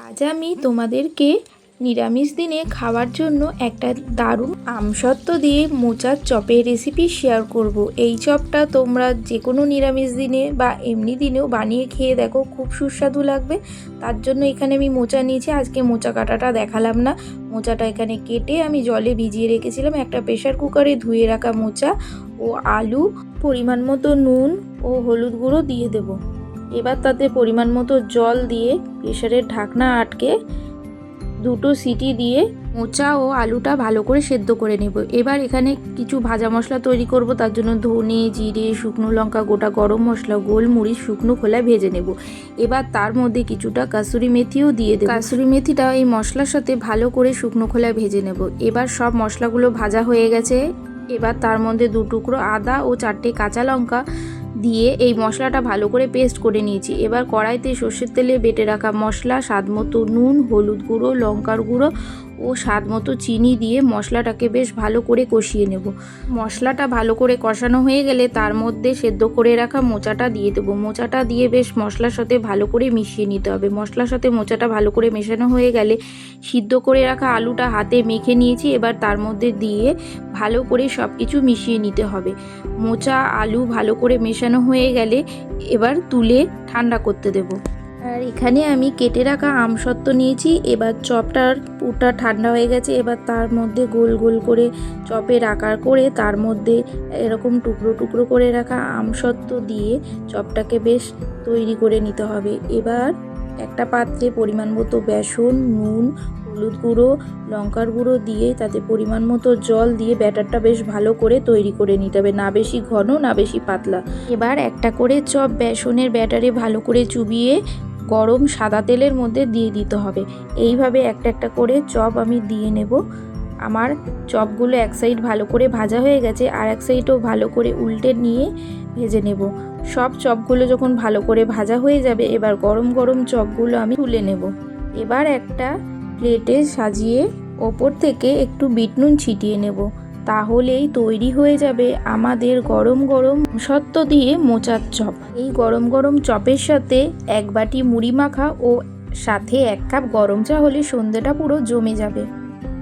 আজ আমি তোমাদেরকে নিরামিষ দিনে খাওয়ার জন্য একটা দারুণ আমসত্ত্ব দিয়ে মোচার চপের রেসিপি শেয়ার করব। এই চপটা তোমরা যে কোনো নিরামিষ দিনে বা এমনি দিনেও বানিয়ে খেয়ে দেখো, খুব সুস্বাদু লাগবে। তার জন্য এখানে আমি মোচা নিয়েছি। আজকে মোচা কাটাটা দেখালাম না। মোচাটা এখানে কেটে আমি জলে ভিজিয়ে রেখেছিলাম। একটা প্রেশার কুকারে ধুয়ে রাখা মোচা ও আলু, পরিমাণ মতো নুন ও হলুদ গুঁড়ো দিয়ে দেবো। এবার তাতে পরিমাণ মতো জল দিয়ে প্রেশারের ঢাকনা আটকে দুটো সিটি দিয়ে মোচা ও আলুটা ভালো করে সেদ্ধ করে নেব। এবার এখানে কিছু ভাজা মশলা তৈরি করব, তার জন্য ধনে, জিরে, শুকনো লঙ্কা, গোটা গরম মশলা, গোলমরিচ, শুকনো খোলায় ভেজে নেব। এবার তার মধ্যে কিছুটা কাসুরি মেথিও দিয়ে দেব। কাসুরি মেথিটা এই মশলার সাথে ভালো করে শুকনো খোলায় ভেজে নেব। এবার সব মশলাগুলো ভাজা হয়ে গেছে। এবার তার মধ্যে দু টুকরো আদা ও চারটে কাঁচা লঙ্কা দিয়ে এই মশলাটা ভালো করে পেস্ট করে নিয়েছি। এবার কড়াইতে সর্ষের তেলে বেটে রাখা মশলা, স্বাদ মতো নুন, হলুদ গুঁড়ো, লঙ্কার গুঁড়ো ও স্বাদ মতো চিনি দিয়ে মশলাটাকে বেশ ভালো করে কষিয়ে নেব। মশলাটা ভালো করে কষানো হয়ে গেলে তার মধ্যে সেদ্ধ করে রাখা মোচাটা দিয়ে দেবো। মোচাটা দিয়ে বেশ মশলার সাথে ভালো করে মিশিয়ে নিতে হবে। মশলার সাথে মোচাটা ভালো করে মেশানো হয়ে গেলে সিদ্ধ করে রাখা আলুটা হাতে মেখে নিয়েছি। এবার তার মধ্যে দিয়ে ভালো করে সব কিছু মিশিয়ে নিতে হবে। মোচা, আলু ভালো করে মেশানো হয়ে গেলে এবার তুলে ঠান্ডা করতে দেবো। আর এখানে আমি কেটে রাখা আমসত্ত্ব নিয়েছি। এবার চপটার পুরটা ঠান্ডা হয়ে গেছে, এবার তার মধ্যে গোল গোল করে চপের আকার করে তার মধ্যে এরকম টুকরো টুকরো করে রাখা আমসত্ত্ব দিয়ে চপটাকে বেশ তৈরি করে নিতে হবে। এবার একটা পাত্রে পরিমাণ মতো বেসন, নুন, হলুদ গুঁড়ো, লঙ্কার গুঁড়ো দিয়ে তাতে পরিমাণ মতো জল দিয়ে ব্যাটারটা বেশ ভালো করে তৈরি করে নিতে হবে, না বেশি ঘন, না বেশি পাতলা। এবার একটা করে চপ বেসনের ব্যাটারে ভালো করে চুবিয়ে গরম সাদা তেলের মধ্যে দিয়ে দিতে হবে। এইভাবে একটা একটা করে চপ আমি দিয়ে নেব। আমার চপগুলো এক সাইড ভালো করে ভাজা হয়ে গেছে আর এক সাইডও ভালো করে উল্টে নিয়ে ভেজে নেব। সব চপগুলো যখন ভালো করে ভাজা হয়ে যাবে, এবার গরম গরম চপগুলো আমি তুলে নেব। এবার একটা প্লেটে সাজিয়ে ওপর থেকে একটু বিট নুন ছিটিয়ে নেব। তাহলেই তৈরি হয়ে যাবে আমাদের গরম গরম সত্ত্ব দিয়ে মোচার চপ। এই গরম গরম চপের সাথে এক বাটি মুড়ি মাখা ও সাথে এক কাপ গরম চা হলে সন্ধ্যেটা পুরো জমে যাবে।